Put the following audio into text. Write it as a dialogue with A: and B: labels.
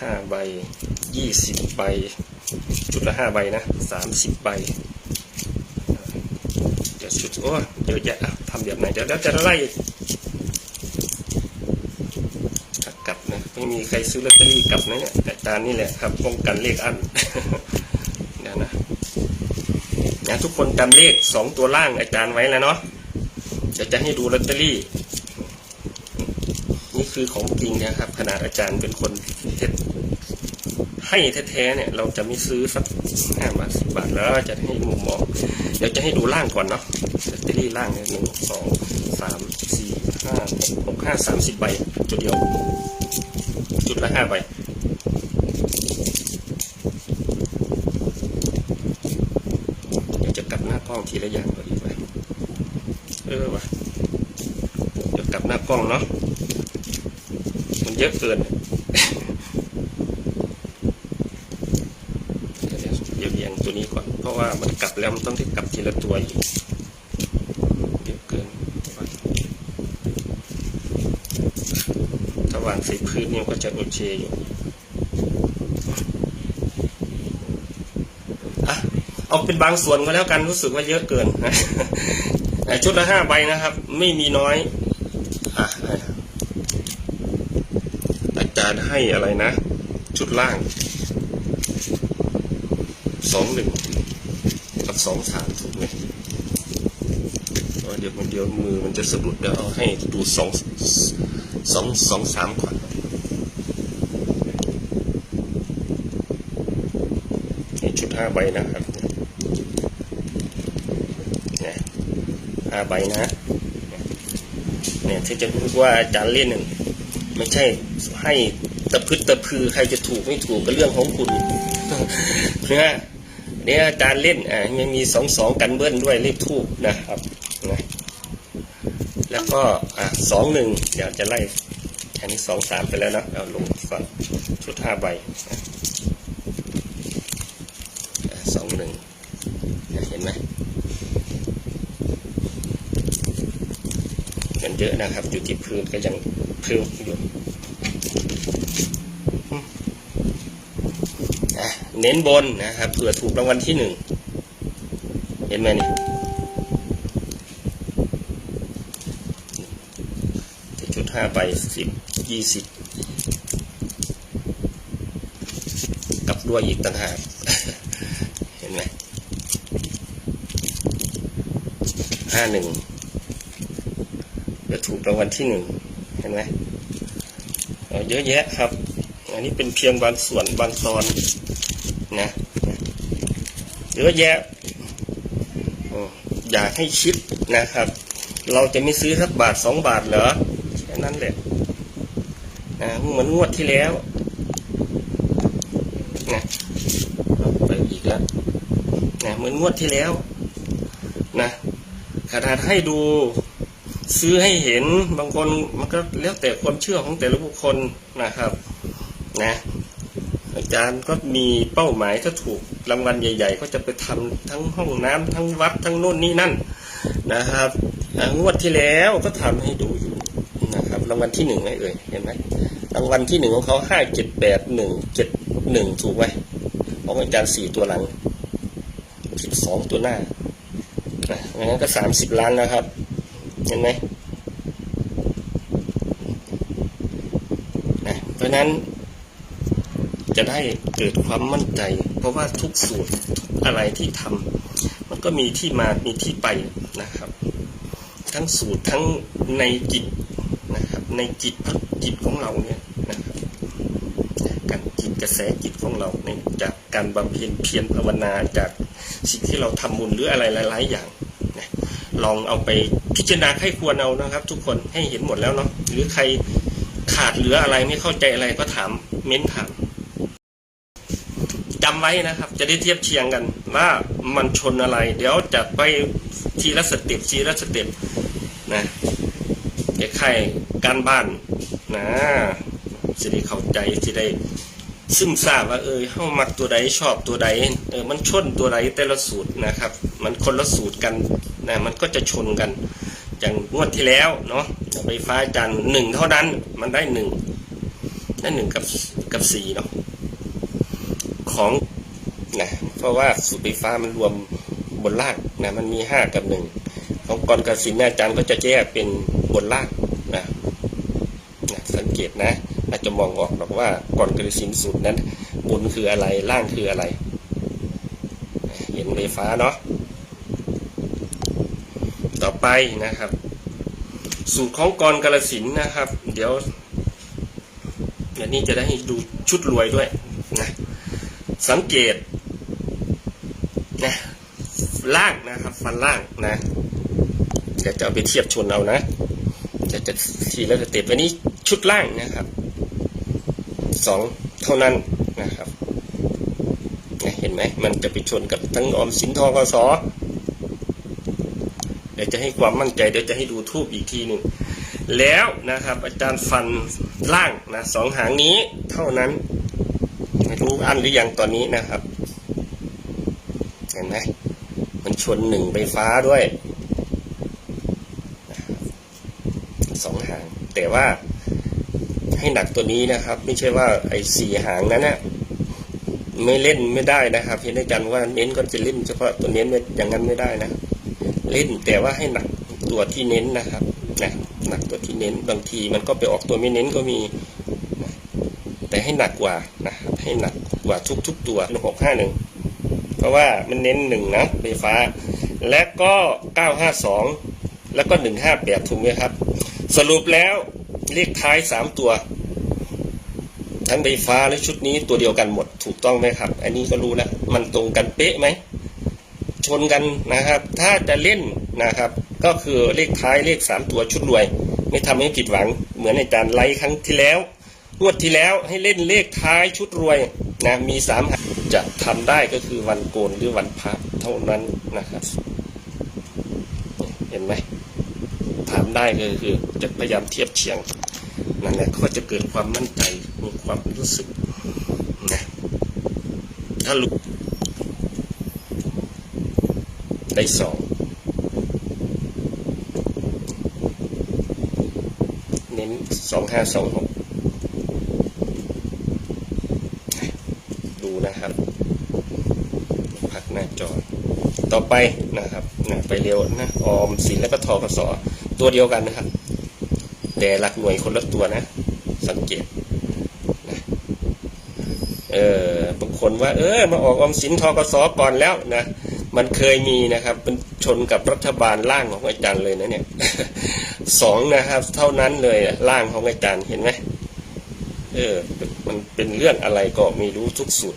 A: ห้าใบยี่สิบใบ ชุดละห้าใบนะสามสิบใบเดี๋ยวชุดโอ้เยอะแยะอะทำแบบไหนเดี๋ยวแล้วจะไล่กลับนะไม่มีใครซื้อลอตเตอรี่กลับนะเนี่ยแต่ตานี่แหละครับป้องกันเลขอันเดี๋ยวนะนะทุกคนจำเลขสองตัวล่างอาจารย์ไว้แล้วเนาะเดี๋ยวจะให้ดูลอตเตอรี่นี่คือของจริงนะครับขนาดอาจารย์เป็นคน เทศให้แท้ๆเนี่ยเราจะไม่ซื้อสักห้าบาทสิบาทแล้วจะให้มุมมองเดี๋ยวจะให้ดูล่างก่อนเนาะลอตเตอรี่ล่างเนี่ยหนึ่งสองสามสี่ห้าหกหกห้าสามสิบใบจุดเดียว จุดละห้าใบเดี๋ยวจะกลับหน้ากล้องทีละอย่างก่อนดีกว่าเออว่ะเดี๋ยวกลับหน้ากล้องเนาะมันเยอะเกิน เดี๋ยวเดี๋ยวเรียง ตัวนี้ก่อน เพราะว่ามันกลับแล้วมันต้องที่กลับทีละตัวอีกเยอะเกินถ้าวางส่พื้นเนี่ยก็จะโอเคอยู่อะเอาเป็นบางส่วนก็แล้วกันรู้สึกว่าเยอะเกินนะชุดละห้าใบนะครับ ไม่มีน้อยอาจารย์ให้อะไรนะ ชุดล่าง สองหนึ่งกับสองสามถูกไหมเดี๋ยวมันเดี๋ยวมือมันจะสะดุดเดี๋ยวเอาให้ดูสองสองสองสามก่อนนี่ชุดห้าใบนะครับนี่ห้าใบนะเนี่ยที่จะพูดว่าอาจารย์เล่นหนึ่งไม่ใช่ให้ตะพึดตะพือใครจะถูกไม่ถูกก็เรื่องของคุณนะ เนี่ยอาจารย์เล่นอ่ายังมีสองสองกันเบิ้ลด้วยเลขทูบนะครับนะแล้วก็อะสองหนึ่งเดี๋ยวจะไล่อันนี้สองสามไปแล้วนะเอาลงก่อนชุดห้าใบสองหนึ่งเห็นไหมเงินเยอะนะครับ อยู่ที่พื้นก็ยังพิ่มอยู่ อะ เน้นบนนะครับเผื่อถูกรางวัลที่หนึ่งเห็นไหมนี่จุดห้าใบสิบยี่สิบกับด้วยอีกต่างหากเห็นไหมห้าหนึ่งจะถูกรางวัลที่หนึ่งเห็นไหมเยอะแยะครับ อันนี้เป็นเพียงบางส่วนบางตอน นะเยอะแยะอยากให้คิดนะครับ เราจะไม่ซื้อสักบาทสองบาทเหรอแค่นั้นแหละนะเหมือนงวดที่แล้วนะไปอีกแล้วนะเหมือนงวดที่แล้วนะขนาดให้ดูซื้อให้เห็นบางคนมันก็แล้วแต่ความเชื่อของแต่ละบุคคลนะครับ นะ จารย์ก็มีเป้าหมายถ้าถูกรางวัลใหญ่ ๆ ก็จะไปทำทั้งห้องน้ำทั้งวัดทั้งโน่นนี่นั่นนะครับอ่างวดที่แล้วก็ทำให้ดูอยู่นะครับรางวัลที่หนึ่งไงเอ่ยเห็นไหมรางวัลที่หนึ่งของเขาห้าเจ็ดแปดหนึ่งเจ็ดหนึ่งถูกไหมของอาจารย์สี่ตัวหลังสิบสองตัวหน้านะงั้นก็สามสิบล้านแล้วครับ เห็นไหมนะเพราะฉะนั้น จะได้เกิดความมั่นใจ เพราะว่าทุกสูตรอะไรที่ทำมันก็มีที่มามีที่ไปนะครับ ทั้งสูตรทั้งในจิตนะครับ ในจิตพักจิตของเราเนี่ยนะครับการจิตกระแสจิตของเราเนี่ยจากการบำเพ็ญเพียรภาวนาจากสิ่งที่เราทำบุญหรืออะไรหลาย ๆ อย่างนะลองเอาไปพิจารณาให้ควรเอานะครับ ทุกคนให้เห็นหมดแล้วเนาะหรือใครขาดเหลืออะไรไม่เข้าใจอะไรก็ถามเม้นถาม จำไว้นะครับ จะได้เทียบเคียงกันว่ามันชนอะไร เดี๋ยวจะไปทีละสเต็ปทีละสเต็ปนะเด็กไข่การบ้านนะจะได้เข้าใจจะได้ซึมซาบว่าเออเข้ามักตัวใดชอบตัวใดเออมันชนตัวใดแต่ละสูตรนะครับ มันคนละสูตรกันนะมันก็จะชนกันอย่างงวดที่แล้วเนาะไฟฟ้าจันหนึ่งเท่านั้นมันได้หนึ่งนั่นหนึ่งกับกับสี่เนาะ ของนะเพราะว่าสูตรไฟฟ้ามันรวมบนล่างนะมันมีห้ากับหนึ่งของกรกสินอาจารย์ก็จะแยกเป็นบนล่างนะนะสังเกตนะอาจจะมองออกหรอกว่ากรกสินสูตรนั้น บนคืออะไรล่างคืออะไร เห็นไฟฟ้าเนาะต่อไปนะครับ สูตรของกรกาลสินนะครับ เดี๋ยวเดี๋ยวนี้จะได้ให้ดูชุดรวยด้วยนะ สังเกตนะล่างนะครับ ฟันล่างนะเดี๋ยวจะเอาไปเทียบชนเอานะจะจะทีแล้วจะเต็บอันนี้ชุดล่างนะครับสองเท่านั้นนะครับเนี่ยเห็นไหมมันจะไปชนกับทั้งออมสินทอกสเดี๋ยวจะให้ความมั่นใจเดี๋ยวจะให้ดูทูบอีกทีหนึ่งแล้วนะครับ อาจารย์ฟันล่างนะสองหางนี้เท่านั้น รู้อันหรือยังตอนนี้นะครับ เห็นไหมมันชนหนึ่งไฟฟ้าด้วยสองหาง แต่ว่าให้หนักตัวนี้นะครับ ไม่ใช่ว่าไอ้สี่หางนั้นนะไม่เล่นไม่ได้นะครับเห็นอาจารย์ว่าเน้นก็จะเล่นเฉพาะตัวเน้นอย่างนั้นไม่ได้นะ เล่นแต่ว่าให้หนักตัวที่เน้นนะครับนะหนักตัวที่เน้นบางทีมันก็ไปออกตัวไม่เน้นก็มี แต่ให้หนักกว่านะให้หนักกว่าทุกๆตัวหกห้าหนึ่งเพราะว่ามันเน้นหนึ่งนะไฟฟ้า และก็เก้าห้าสองแล้วก็หนึ่งห้าแปดถูกไหมครับ สรุปแล้วเลขท้ายสามตัว ทั้งไฟฟ้าและชุดนี้ตัวเดียวกันหมดถูกต้องไหมครับ อันนี้ก็รู้แล้วมันตรงกันเป๊ะไหมชนกันนะครับ ถ้าจะเล่นนะครับ ก็คือเลขท้ายเลขสามตัวชุดรวย ไม่ทำให้ผิดหวังเหมือนอาจารย์ไลฟ์ครั้งที่แล้ว งวดที่แล้วให้เล่นเลขท้ายชุดรวยนะมีสามจะทำได้ก็คือวันโกนหรือวันพระเท่านั้นนะครับ เห็นไหมทำได้ก็คือจะพยายามเทียบเคียงนั่นแหละก็จะเกิดความมั่นใจมีความรู้สึกนะถ้ารู้ได้สองเน้นสองห้าสองหก ดูนะครับ พักหน้าจอ ต่อไปนะครับนะไปเร็วนะออมสินแล้วก็ทอกสตัวเดียวกันนะครับ แต่หลักหน่วยคนละตัวนะ สังเกตนะเออบางคนว่า เออมาออกออมสินทอกสก่อนแล้วนะมันเคยมีนะครับเป็นชนกับรัฐบาลร่างของอาจารย์เลยนะเนี่ยสองนะครับ เท่านั้นเลยร่างของอาจารย์เห็นไหม อ มันเป็นเรื่องอะไรก็ไม่รู้ทุกสุด